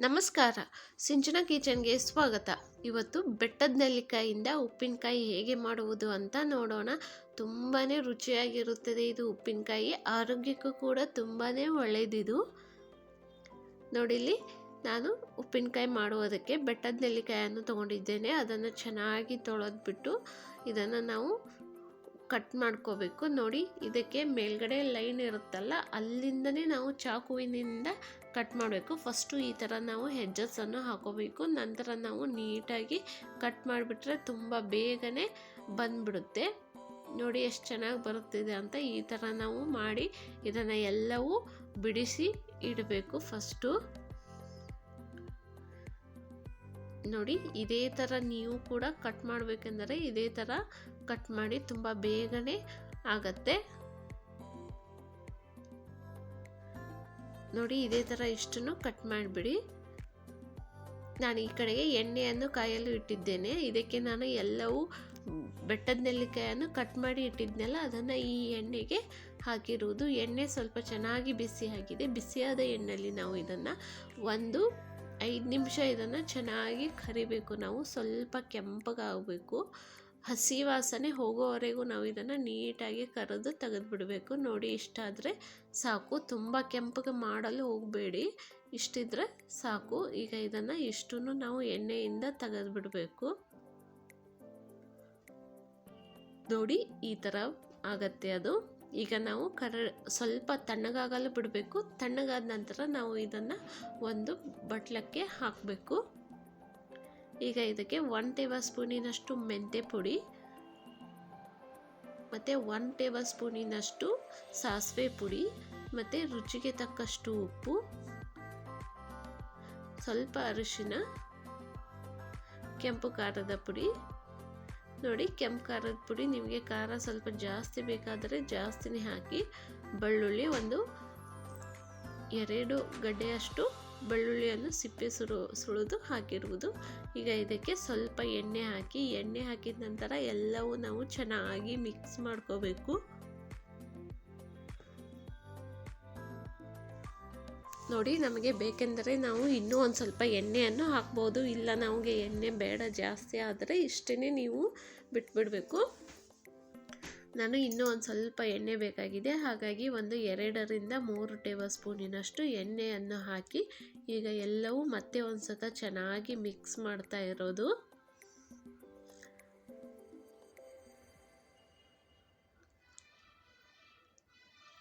ನಮಸ್ಕಾರ. ಸಿಂಚನ ಕಿಚನ್ಗೆ ಸ್ವಾಗತ. ಇವತ್ತು ಬೆಟ್ಟದ ನೆಲ್ಲಿಕಾಯಿಂದ ಉಪ್ಪಿನಕಾಯಿ ಹೇಗೆ ಮಾಡುವುದು ಅಂತ ನೋಡೋಣ. ತುಂಬಾ ರುಚಿಯಾಗಿರುತ್ತದೆ ಇದು ಉಪ್ಪಿನಕಾಯಿ. ಆರೋಗ್ಯಕ್ಕೂ ಕೂಡ ತುಂಬಾ ಒಳ್ಳೆಯದಿದು ನೋಡಿಲಿ ನಾನು ಉಪ್ಪಿನಕಾಯಿ ಮಾಡುವುದಕ್ಕೆ ಬೆಟ್ಟದ ನೆಲ್ಲಿಕಾಯನ್ನು ತೊಗೊಂಡಿದ್ದೇನೆ. ಅದನ್ನು ಚೆನ್ನಾಗಿ ತೊಳೆದ್ಬಿಟ್ಟು ಇದನ್ನು ನಾವು ಕಟ್ ಮಾಡ್ಕೋಬೇಕು. ನೋಡಿ, ಇದಕ್ಕೆ ಮೇಲ್ಗಡೆ ಲೈನ್ ಇರುತ್ತಲ್ಲ, ಅಲ್ಲಿಂದನೇ ನಾವು ಚಾಕುವಿನಿಂದ ಕಟ್ ಮಾಡಬೇಕು. ಫಸ್ಟು ಈ ಥರ ನಾವು ಹೆಜ್ಜಸನ್ನು ಹಾಕೋಬೇಕು. ನಂತರ ನಾವು ನೀಟಾಗಿ ಕಟ್ ಮಾಡಿಬಿಟ್ರೆ ತುಂಬ ಬೇಗನೆ ಬಂದ್ಬಿಡುತ್ತೆ. ನೋಡಿ, ಎಷ್ಟು ಚೆನ್ನಾಗಿ ಬರುತ್ತಿದೆ ಅಂತ ಈ ಥರ ನಾವು ಮಾಡಿ ಇದನ್ನು ಎಲ್ಲವೂ ಬಿಡಿಸಿ ಇಡಬೇಕು ಫಸ್ಟು. ನೋಡಿ, ಇದೇ ಥರ ನೀವು ಕೂಡ ಕಟ್ ಮಾಡಬೇಕೆಂದರೆ ಇದೇ ಥರ ಕಟ್ ಮಾಡಿ ತುಂಬ ಬೇಗನೆ ಆಗತ್ತೆ. ನೋಡಿ, ಇದೇ ಥರ ಇಷ್ಟನ್ನು ಕಟ್ ಮಾಡಿಬಿಡಿ. ನಾನು ಈ ಕಡೆಗೆ ಎಣ್ಣೆಯನ್ನು ಕಾಯಲು ಇಟ್ಟಿದ್ದೇನೆ. ಇದಕ್ಕೆ ನಾನು ಎಲ್ಲವೂ ಬೆಟ್ಟದ ನೆಲ್ಲಿಕಾಯನ್ನು ಕಟ್ ಮಾಡಿ ಇಟ್ಟಿದ್ನಲ್ಲ, ಅದನ್ನು ಈ ಎಣ್ಣೆಗೆ ಹಾಕಿರುವುದು. ಎಣ್ಣೆ ಸ್ವಲ್ಪ ಚೆನ್ನಾಗಿ ಬಿಸಿ ಆಗಿದೆ. ಬಿಸಿಯಾದ ಎಣ್ಣೆಯಲ್ಲಿ ನಾವು ಇದನ್ನು ಒಂದು ಐದು ನಿಮಿಷ ಇದನ್ನು ಚೆನ್ನಾಗಿ ಕರಿಬೇಕು. ನಾವು ಸ್ವಲ್ಪ ಕೆಂಪಗಾಗಬೇಕು. ಹಸಿ ವಾಸನೆ ಹೋಗೋವರೆಗೂ ನಾವು ಇದನ್ನು ನೀಟಾಗಿ ಕರೆದು ತೆಗೆದುಬಿಡಬೇಕು. ನೋಡಿ ಇಷ್ಟಾದರೆ ಸಾಕು. ತುಂಬ ಕೆಂಪಗೆ ಮಾಡಲು ಹೋಗಬೇಡಿ. ಇಷ್ಟಿದ್ರೆ ಸಾಕು. ಈಗ ಇದನ್ನು ಇಷ್ಟನ್ನು ನಾವು ಎಣ್ಣೆಯಿಂದ ತೆಗೆದುಬಿಡಬೇಕು. ನೋಡಿ, ಈ ಥರ ಆಗತ್ತೆ ಅದು. ಈಗ ನಾವು ಕರ, ಸ್ವಲ್ಪ ತಣ್ಣಗಾಗಲು ಬಿಡಬೇಕು. ತಣ್ಣಗಾದ ನಂತರ ನಾವು ಇದನ್ನು ಒಂದು ಬಟ್ಲಕ್ಕೆ ಹಾಕಬೇಕು. ಈಗ ಇದಕ್ಕೆ ಒನ್ ಟೇಬಲ್ ಸ್ಪೂನಿನಷ್ಟು ಮೆಂತೆ ಪುಡಿ, ಮತ್ತು ಒನ್ ಟೇಬಲ್ ಸ್ಪೂನಿನಷ್ಟು ಸಾಸಿವೆ ಪುಡಿ, ಮತ್ತು ರುಚಿಗೆ ತಕ್ಕಷ್ಟು ಉಪ್ಪು, ಸ್ವಲ್ಪ ಅರಿಶಿನ, ಕೆಂಪು ಖಾರದ ಪುಡಿ. ನೋಡಿ, ಕೆಂಪು ಖಾರದ ಪುಡಿ ನಿಮಗೆ ಖಾರ ಸ್ವಲ್ಪ ಜಾಸ್ತಿ ಬೇಕಾದರೆ ಜಾಸ್ತಿನೇ ಹಾಕಿ, ಬೆಳ್ಳುಳ್ಳಿ ಒಂದು ಎರಡು ಗಡ್ಡೆಯಷ್ಟು ಬೆಳ್ಳುಳ್ಳಿಯನ್ನು ಸಿಪ್ಪೆ ಸುರು ಸುಳಿದು ಹಾಕಿರುವುದು. ಈಗ ಇದಕ್ಕೆ ಸ್ವಲ್ಪ ಎಣ್ಣೆ ಹಾಕಿ, ಎಣ್ಣೆ ಹಾಕಿದ ನಂತರ ಎಲ್ಲವೂ ನಾವು ಚೆನ್ನಾಗಿ ಮಿಕ್ಸ್ ಮಾಡ್ಕೋಬೇಕು. ನೋಡಿ ನಮಗೆ ಬೇಕೆಂದರೆ ನಾವು ಇನ್ನೂ ಒಂದು ಸ್ವಲ್ಪ ಎಣ್ಣೆಯನ್ನು ಹಾಕ್ಬೋದು. ಇಲ್ಲ ನಮಗೆ ಎಣ್ಣೆ ಬೇಡ ಜಾಸ್ತಿ ಆದರೆ ಇಷ್ಟೇ ನೀವು ಬಿಟ್ಬಿಡಬೇಕು. ನಾನು ಇನ್ನೂ ಒಂದು ಸ್ವಲ್ಪ ಎಣ್ಣೆ ಬೇಕಾಗಿದೆ. ಹಾಗಾಗಿ ಒಂದು ಎರಡರಿಂದ ಮೂರು ಟೇಬಲ್ ಸ್ಪೂನಿನಷ್ಟು ಎಣ್ಣೆಯನ್ನು ಹಾಕಿ ಈಗ ಎಲ್ಲವೂ ಮತ್ತೆ ಒಂದು ಸತ ಚೆನ್ನಾಗಿ ಮಿಕ್ಸ್ ಮಾಡ್ತಾ ಇರೋದು.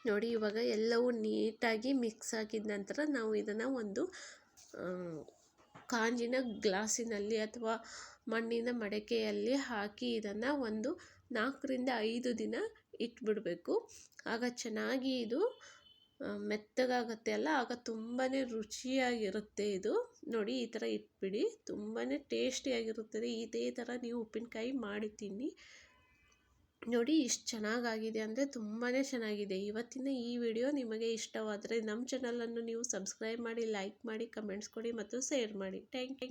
ನೋಡಿ, ಇವಾಗ ಎಲ್ಲವೂ ನೀಟಾಗಿ ಮಿಕ್ಸ್ ಆಗಿದ ನಂತರ ನಾವು ಇದನ್ನು ಒಂದು ಕಾಂಜಿನ ಗ್ಲಾಸಿನಲ್ಲಿ ಅಥವಾ ಮಣ್ಣಿನ ಮಡಕೆಯಲ್ಲಿ ಹಾಕಿ ಇದನ್ನು ಒಂದು ನಾಲ್ಕರಿಂದ ಐದು ದಿನ ಇಟ್ಬಿಡಬೇಕು. ಆಗ ಚೆನ್ನಾಗಿ ಇದು ಮೆತ್ತಗಾಗತ್ತೆ ಅಲ್ಲ? ಆಗ ತುಂಬಾ ರುಚಿಯಾಗಿರುತ್ತೆ ಇದು. ನೋಡಿ, ಈ ಥರ ಇಟ್ಬಿಡಿ. ತುಂಬಾ ಟೇಸ್ಟಿಯಾಗಿರುತ್ತದೆ ಇದೇ ಥರ ನೀವು ಉಪ್ಪಿನಕಾಯಿ ಮಾಡಿ ತಿನ್ನಿ. ನೋಡಿ ಇಷ್ಟು ಚೆನ್ನಾಗಾಗಿದೆ ಅಂದರೆ ತುಂಬಾ ಚೆನ್ನಾಗಿದೆ. ಇವತ್ತಿನ ಈ ವಿಡಿಯೋ ನಿಮಗೆ ಇಷ್ಟವಾದರೆ ನಮ್ಮ ಚಾನಲನ್ನು ನೀವು ಸಬ್ಸ್ಕ್ರೈಬ್ ಮಾಡಿ ಲೈಕ್ ಮಾಡಿ ಕಮೆಂಟ್ಸ್ ಕೊಡಿ ಮತ್ತು ಶೇರ್ ಮಾಡಿ. Thank you